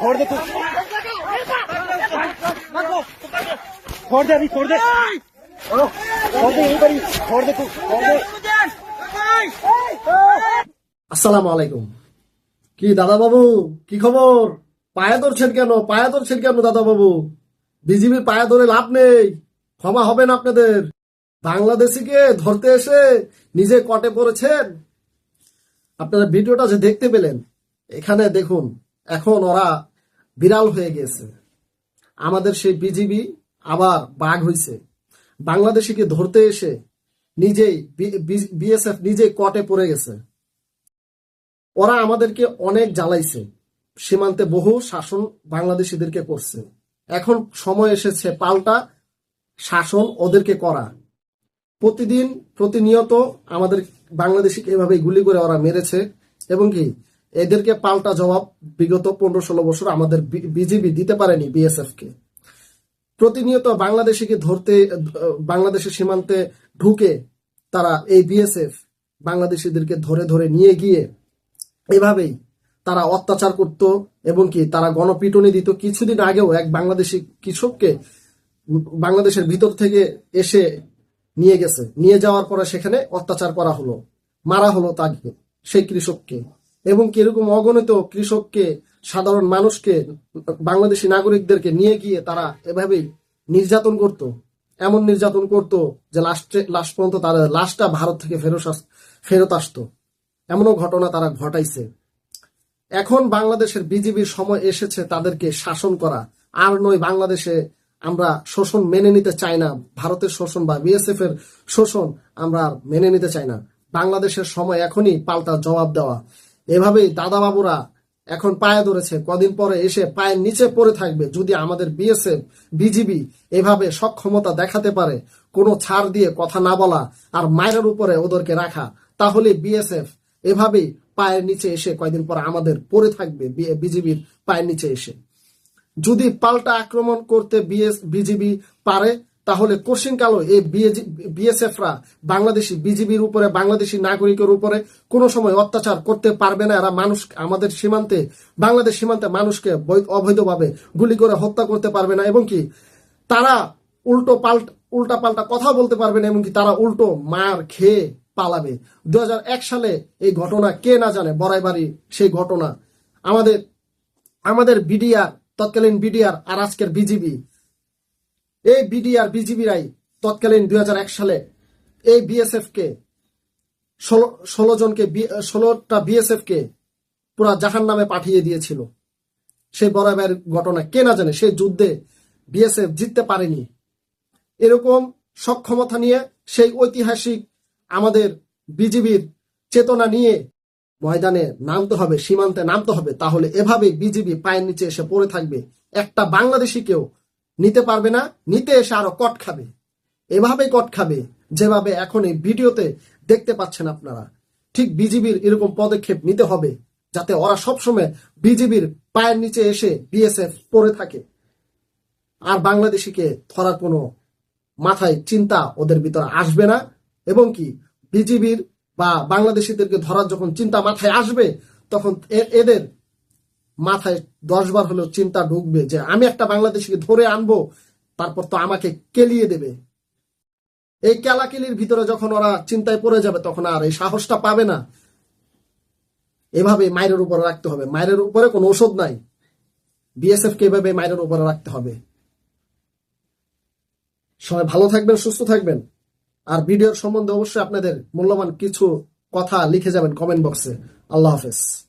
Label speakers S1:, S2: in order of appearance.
S1: ফোড়
S2: আসসালামু আলাইকুম কি দাদা বাবু কি খবর? পায়ে ধরছেন কেন? পায়া ধরছেন কেন দাদা বাবু বিজিবির পায়ে ধরে লাভ নেই। ক্ষমা হবে না আপনাদের। বাংলাদেশিকে ধরতে এসে নিজে কটে পড়েছেন। আপনারা ভিডিওটা যে দেখতে পেলেন এখানে দেখুন। এখন ওরা বিড়াল হয়ে গেছে। আমাদের সেই বিজিবি আবার বাঘ হইছে। বাংলাদেশিকে ধরতে এসে নিজেই বিএসএফ নিজেই কটে পড়ে গেছে। ওরা আমাদেরকে অনেক জ্বালাইছে। সীমান্তে বহু শাসন বাংলাদেশিদেরকে করছে। এখন সময় এসেছে পাল্টা শাসন ওদেরকে করা। প্রতিদিন প্রতিনিয়ত আমাদের বাংলাদেশিকে এভাবে গুলি করে ওরা মেরেছে। এবং কি এদেরকে পাল্টা জবাব বিগত পনেরো ষোলো বছর আমাদের বিজিবি দিতে পারেনি বিএসএফ কে প্রতিনিয়ত বাংলাদেশিকে ধরতে, বাংলাদেশের সীমান্তে ঢুকে তারা এই বিএসএফ বাংলাদেশিদেরকে ধরে ধরে নিয়ে গিয়ে এভাবেই তারা অত্যাচার করত এবং কি তারা গণপিটুনি দিত। কিছুদিন আগেও এক বাংলাদেশি কৃষককে বাংলাদেশের ভিতর থেকে এসে নিয়ে গেছে। নিয়ে যাওয়ার পরে সেখানে অত্যাচার করা হলো, মারা হলো তাকে, সেই কৃষককে। এবং কীরকম অগণিত কৃষককে, সাধারণ মানুষকে, বাংলাদেশি নাগরিকদেরকে নিয়ে গিয়ে তারা এভাবেই নির্যাতন করত। এমন নির্যাতন করত যে লাস্টে লাস্ট পর্যন্ত তারা, লাশটা ভারত থেকে ফেরত ফেরত আসতো। এমনও ঘটনা তারা ঘটাইছে। এখন বাংলাদেশের বিজিবির সময় এসেছে তাদেরকে শাসন করা। আর নয়, বাংলাদেশে আমরা শোষণ মেনে নিতে চাই না। ভারতের শোষণ বা বিএসএফ এর শোষণ আমরা মেনে নিতে চাই না। বাংলাদেশের সময় এখনই পাল্টা জবাব দেওয়া। এভাবেই দাদা বাবুরা এখন পায়ে ধরেছে। কদিন পরে এসে পায়ের নিচে পড়ে থাকবে। যদি আমাদের বিএসএফ, বিজিবি এভাবে সক্ষমতা দেখাতে পারে, কোনো ছাড় দিয়ে কথা না বলা আর মায়ের উপরে ওদেরকে রাখা, তাহলে বিএসএফ এভাবেই পায়ের নিচে এসে কয়দিন পর আমাদের পড়ে থাকবে বিজিবির পায়ের নিচে এসে। যদি পাল্টা আক্রমণ করতে বিএস, বিজিবি পারে তাহলে কোশ্চিনকালও এই বিএসএফরা বাংলাদেশি বিজিবির উপরে, বাংলাদেশি নাগরিকের উপরে কোনো সময় অত্যাচার করতে পারবে না? এরা মানুষ, আমাদের সীমান্তে, বাংলাদেশ সীমান্তে মানুষকে অবৈধভাবে গুলি করে হত্যা করতে পারবে না এবং কি তারা উল্টো পাল্টা, উল্টা পাল্টা কথা বলতে পারবে না এবং কি তারা উল্টো মার খেয়ে পালাবে। দু হাজার এক সালে এই ঘটনা কে না জানে? বড়াইবাড়ি সেই ঘটনা। আমাদের আমাদের বিডিআর, তৎকালীন বিডিআর আর আজকের বিজিবি এই বিডিআর বিজিবিরাই তৎকালীন দুই হাজার এক সালে এই বিএসএফ কে ষোলো ষোলো জনকে ষোলোটা বিএসএফ কে পুরা জাহান নামে পাঠিয়ে দিয়েছিল। সেই বরাবের ঘটনা কে না জানে, সেই যুদ্ধে বিএসএফ জিততে পারেনি। এরকম সক্ষমতা নিয়ে সেই ঐতিহাসিক আমাদের বিজিবির চেতনা নিয়ে ময়দানে নামতে হবে, সীমান্তে নামতে হবে, তাহলে এভাবে বিজিবি পায়ের নিচে এসে পড়ে থাকবে। একটা বাংলাদেশি কেউ নিতে পারবে না, নিতে এসে আরও কট খাবে। এভাবে কট খাবে, যেভাবে এখন এই ভিডিওতে দেখতে পাচ্ছেন আপনারা। ঠিক বিজিবির এরকম পদক্ষেপ নিতে হবে, যাতে ওরা সবসময় বিজিবির পায়ের নিচে এসে বিএসএফ পড়ে থাকে। আর বাংলাদেশিকে ধরার কোনো মাথায় চিন্তা ওদের ভিতরে আসবে না। এবং কি, বিজিবির বা বাংলাদেশিদেরকে ধরার যখন চিন্তা মাথায় আসবে, তখন এদের মাথায় দশ বার হলেও চিন্তা ঢুকবে যে আমি একটা বাংলাদেশিকে ধরে আনব, তারপর তো আমাকে কেলিয়ে দেবে। এই কেলাকেলির ভিতরে যখন ওরা চিন্তায় পড়ে যাবে, তখন আর এই সাহসটা পাবে না। এভাবে মায়ের উপরে রাখতে হবে। মায়ের উপরে কোনো ওষুধ নাই। বিএসএফ কে এভাবে মায়ের উপরে রাখতে হবে। সবাই ভালো থাকবেন, সুস্থ থাকবেন। আর ভিডিওর সম্বন্ধে অবশ্যই আপনাদের মূল্যবান কিছু কথা লিখে যাবেন কমেন্ট বক্সে। আল্লাহ হাফেজ।